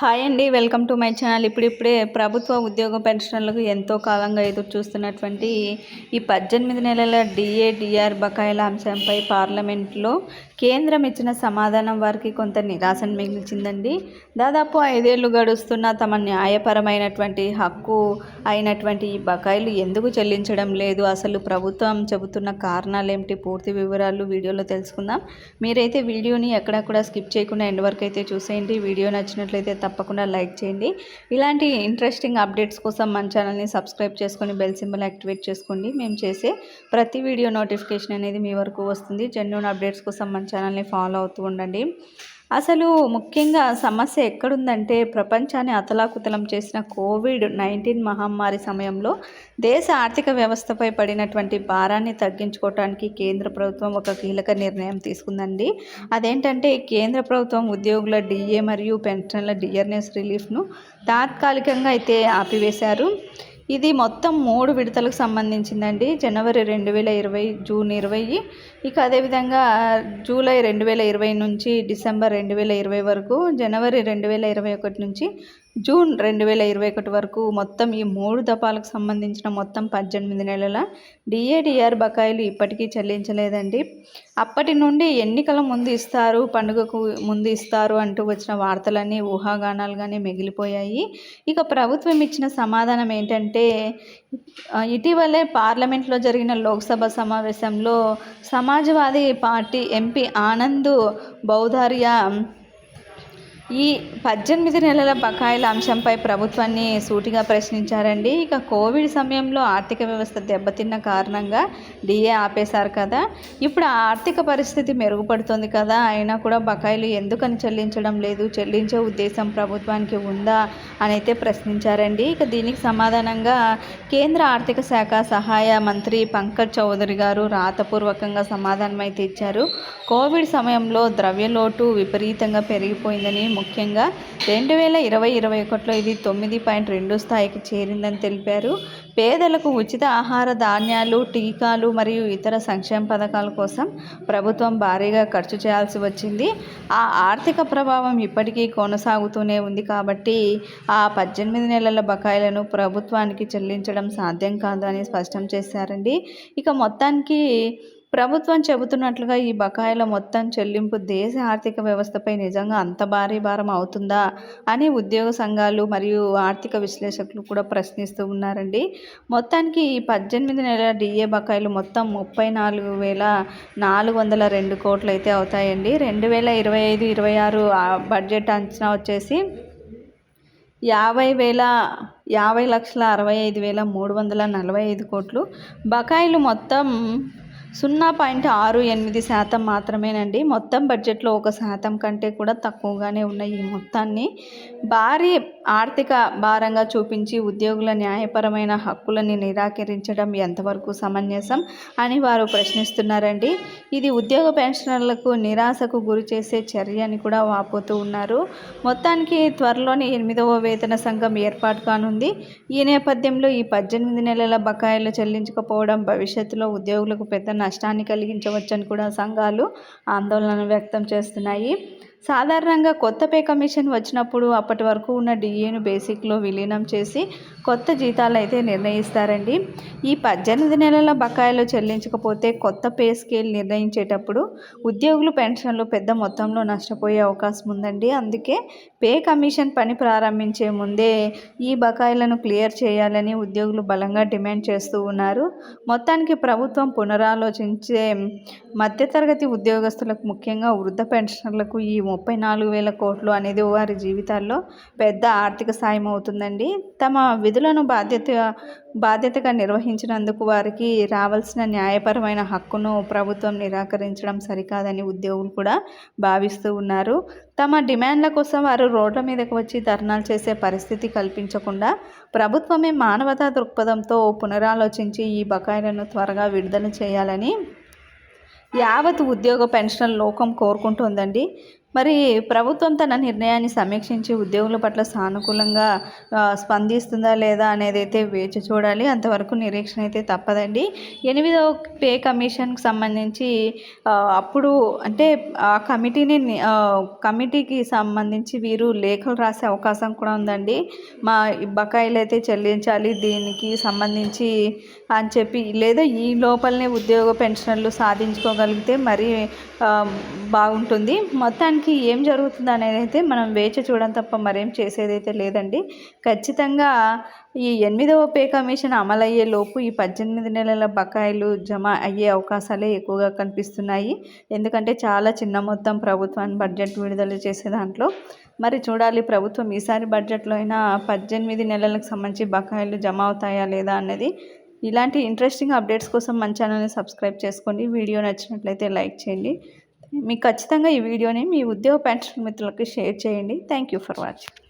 Hi అండి welcome to my channel. ఇప్పుడిప్పుడే ప్రభుత్వ ఉద్యోగ పెన్షన్లకు ఎంతో కాలంగా ఎదురు చూస్తున్నటువంటి ఈ పద్దెనిమిది నెలల డిఏడిఆర్ బకాయిల అంశంపై పార్లమెంట్లో కేంద్రం ఇచ్చిన సమాధానం వారికి కొంత నిరాశను మిగిల్చిందండి. దాదాపు ఐదేళ్ళు గడుస్తున్న తమ న్యాయపరమైనటువంటి హక్కు అయినటువంటి ఈ బకాయిలు ఎందుకు చెల్లించడం లేదు? అసలు ప్రభుత్వం చెబుతున్న కారణాలు ఏమిటి పూర్తి వివరాలు వీడియోలో తెలుసుకుందాం. మీరైతే వీడియోని ఎక్కడా కూడా స్కిప్ చేయకుండా ఎండ్ వరకు అయితే చూసేయండి. వీడియో నచ్చినట్లయితే తప్పకుండా లైక్ చేయండి. ఇలాంటి ఇంట్రెస్టింగ్ అప్డేట్స్ కోసం మన ఛానల్ని సబ్స్క్రైబ్ చేసుకొని బెల్ సింబల్ యాక్టివేట్ చేసుకోండి. మేము చేసే ప్రతి వీడియో నోటిఫికేషన్ అనేది మీ వరకు వస్తుంది. జెన్యున్ అప్డేట్స్ కోసం మన ఛానల్ని ఫాలో అవుతూ ఉండండి. అసలు ముఖ్యంగా సమస్య ఎక్కడుందంటే ప్రపంచాన్ని అతలాకుతలం చేసిన కోవిడ్ నైన్టీన్ మహమ్మారి సమయంలో దేశ ఆర్థిక వ్యవస్థపై పడినటువంటి భారాన్ని తగ్గించుకోవడానికి కేంద్ర ప్రభుత్వం ఒక కీలక నిర్ణయం తీసుకుందండి. అదేంటంటే కేంద్ర ప్రభుత్వం ఉద్యోగుల డిఏ మరియు పెన్షన్ల డియర్నెస్ రిలీఫ్ను తాత్కాలికంగా అయితే ఆపివేశారు. ఇది మొత్తం మూడు విడతలకు సంబంధించిందండి. జనవరి రెండు వేల ఇరవై జూన్ ఇరవై. ఇక అదేవిధంగా జూలై రెండు వేల ఇరవై నుంచి డిసెంబర్ రెండు వేల ఇరవై వరకు జనవరి రెండు వేల ఇరవై ఒకటి నుంచి జూన్ రెండు వేల ఇరవై ఒకటి వరకు మొత్తం ఈ మూడు దఫాలకు సంబంధించిన మొత్తం పద్దెనిమిది నెలల డిఏడిఆర్ బకాయిలు ఇప్పటికీ చెల్లించలేదండి. అప్పటి నుండి ఎన్నికల ముందు ఇస్తారు పండుగకు ముందు ఇస్తారు అంటూ వచ్చిన వార్తలన్నీ ఊహాగానాలుగానే మిగిలిపోయాయి. ఇక ప్రభుత్వం ఇచ్చిన సమాధానం ఏంటంటే ఇటీవలే పార్లమెంట్లో జరిగిన లోక్సభ సమావేశంలో సమాజ్వాదీ పార్టీ ఎంపీ ఆనంద్ బౌధారియా ఈ పద్దెనిమిది నెలల బకాయిల అంశంపై ప్రభుత్వాన్ని సూటిగా ప్రశ్నించారండి. ఇక కోవిడ్ సమయంలో ఆర్థిక వ్యవస్థ దెబ్బతిన్న కారణంగా డిఏ ఆపేశారు కదా. ఇప్పుడు ఆ ఆర్థిక పరిస్థితి మెరుగుపడుతుంది కదా. అయినా కూడా బకాయిలు ఎందుకని చెల్లించడం లేదు? చెల్లించే ఉద్దేశం ప్రభుత్వానికి ఉందా అని అయితే ప్రశ్నించారండి. ఇక దీనికి సమాధానంగా కేంద్ర ఆర్థిక శాఖ సహాయ మంత్రి పంకజ్ చౌదరి గారు రాతపూర్వకంగా సమాధానం అయితే ఇచ్చారు. కోవిడ్ సమయంలో ద్రవ్యలోటు విపరీతంగా పెరిగిపోయిందని ముఖ్యంగా రెండు వేల ఇరవై ఇరవై ఒకటిలో ఇది తొమ్మిది పాయింట్ రెండు స్థాయికి చేరిందని తెలిపారు. పేదలకు ఉచిత ఆహార ధాన్యాలు టీకాలు మరియు ఇతర సంక్షేమ పథకాల కోసం ప్రభుత్వం భారీగా ఖర్చు చేయాల్సి వచ్చింది. ఆ ఆర్థిక ప్రభావం ఇప్పటికీ కొనసాగుతూనే ఉంది కాబట్టి ఆ పద్దెనిమిది నెలల బకాయిలను ప్రభుత్వానికి చెల్లించడం సాధ్యం కాదని స్పష్టం చేశారండి. ఇక మొత్తానికి ప్రభుత్వం చెబుతున్నట్లుగా ఈ బకాయిల మొత్తం చెల్లింపు దేశ ఆర్థిక వ్యవస్థపై నిజంగా అంత భారీ భారం అవుతుందా అని ఉద్యోగ సంఘాలు మరియు ఆర్థిక విశ్లేషకులు కూడా ప్రశ్నిస్తూ ఉన్నారండి. మొత్తానికి ఈ పద్దెనిమిది నెలల డిఏ బకాయిలు మొత్తం ముప్పై నాలుగు వేల నాలుగు వందల రెండు కోట్లు అయితే అవుతాయండి. రెండు వేల ఇరవై ఐదు ఇరవై ఆరు బడ్జెట్ అంచనా వచ్చేసి యాభై వేల యాభై లక్షల అరవై ఐదు వేల మూడు వందల నలభై ఐదు కోట్లు. బకాయిలు మొత్తం సున్నా పాయింట్ ఆరు ఎనిమిది శాతం మాత్రమేనండి. మొత్తం బడ్జెట్లో ఒక శాతం కంటే కూడా తక్కువగానే ఉన్న ఈ మొత్తాన్ని భారీ ఆర్థిక భారంగా చూపించి ఉద్యోగుల న్యాయపరమైన హక్కులని నిరాకరించడం ఎంతవరకు సమంజసం అని వారు ప్రశ్నిస్తున్నారండి. ఇది ఉద్యోగ పెన్షనర్లకు నిరాశకు గురి చేసే చర్య అని కూడా వాపోతూ ఉన్నారు. మొత్తానికి త్వరలోనే ఎనిమిదవ వేతన సంఘం ఏర్పాటు కానుంది. ఈ నేపథ్యంలో ఈ పద్దెనిమిది నెలల బకాయిలు చెల్లించకపోవడం భవిష్యత్తులో ఉద్యోగులకు పెద్ద నష్టాన్ని కలిగించవచ్చని కూడా సంఘాలు ఆందోళన వ్యక్తం చేస్తున్నాయి. సాధారణంగా కొత్త పే కమిషన్ వచ్చినప్పుడు అప్పటి వరకు ఉన్న డిఏను బేసిక్లో విలీనం చేసి కొత్త జీతాలు అయితే నిర్ణయిస్తారండి. ఈ పద్దెనిమిది నెలల బకాయిలు చెల్లించకపోతే కొత్త పే స్కేల్ నిర్ణయించేటప్పుడు ఉద్యోగులు పెన్షన్లు పెద్ద మొత్తంలో నష్టపోయే అవకాశం ఉందండి. అందుకే పే కమిషన్ పని ప్రారంభించే ముందే ఈ బకాయిలను క్లియర్ చేయాలని ఉద్యోగులు బలంగా డిమాండ్ చేస్తూ ఉన్నారు. మొత్తానికి ప్రభుత్వం పునరాలోచించే మధ్యతరగతి ఉద్యోగస్తులకు ముఖ్యంగా వృద్ధ పెన్షనర్లకు ఈ ముప్పై నాలుగు వేల కోట్లు అనేది వారి జీవితాల్లో పెద్ద ఆర్థిక సాయం అవుతుందండి. తమ విధులను బాధ్యత బాధ్యతగా నిర్వహించినందుకు వారికి రావాల్సిన న్యాయపరమైన హక్కును ప్రభుత్వం నిరాకరించడం సరికాదని ఉద్యోగులు కూడా భావిస్తూ ఉన్నారు. తమ డిమాండ్ల కోసం వారు రోడ్ల మీదకు వచ్చి ధర్నాలు చేసే పరిస్థితి కల్పించకుండా ప్రభుత్వమే మానవతా దృక్పథంతో పునరాలోచించి ఈ బకాయిలను త్వరగా విడుదల చేయాలని యావత్ ఉద్యోగ పెన్షన్ లోకం కోరుకుంటుందండి. మరి ప్రభుత్వం తన నిర్ణయాన్ని సమీక్షించి ఉద్యోగుల పట్ల సానుకూలంగా స్పందిస్తుందా లేదా అనేది అయితే వేచి చూడాలి. అంతవరకు నిరీక్షణ అయితే తప్పదండి. ఎనిమిదవ పే కమిషన్కి సంబంధించి అప్పుడు అంటే ఆ కమిటీని కమిటీకి సంబంధించి వీరు లేఖలు రాసే అవకాశం కూడా ఉందండి. మా బకాయిలు అయితే చెల్లించాలి దీనికి సంబంధించి అని చెప్పి లేదా ఈ లోపలనే ఉద్యోగ పెన్షన్లు సాధించుకోగలిగితే మరీ బాగుంటుంది. మొత్తాన్ని మొత్తానికి ఏం జరుగుతుంది అనేది అయితే మనం వేచి చూడడం తప్ప మరేం చేసేదైతే లేదండి. ఖచ్చితంగా ఈ ఎనిమిదవ పే కమిషన్ అమలయ్యే లోపు ఈ పద్దెనిమిది నెలల బకాయిలు జమ అయ్యే అవకాశాలే ఎక్కువగా కనిపిస్తున్నాయి. ఎందుకంటే చాలా చిన్న మొత్తం ప్రభుత్వాన్ని బడ్జెట్ విడుదల చేసే దాంట్లో. మరి చూడాలి ప్రభుత్వం ఈసారి బడ్జెట్లో అయినా పద్దెనిమిది నెలలకు సంబంధించి బకాయిలు జమ అవుతాయా లేదా అన్నది. ఇలాంటి ఇంట్రెస్టింగ్ అప్డేట్స్ కోసం మన ఛానల్ని సబ్స్క్రైబ్ చేసుకోండి. వీడియో నచ్చినట్లయితే లైక్ చేయండి. మీకు ఖచ్చితంగా ఈ వీడియోని మీ ఉద్యోగ పెన్షన్ మిత్రులకు షేర్ చేయండి. Thank you for watching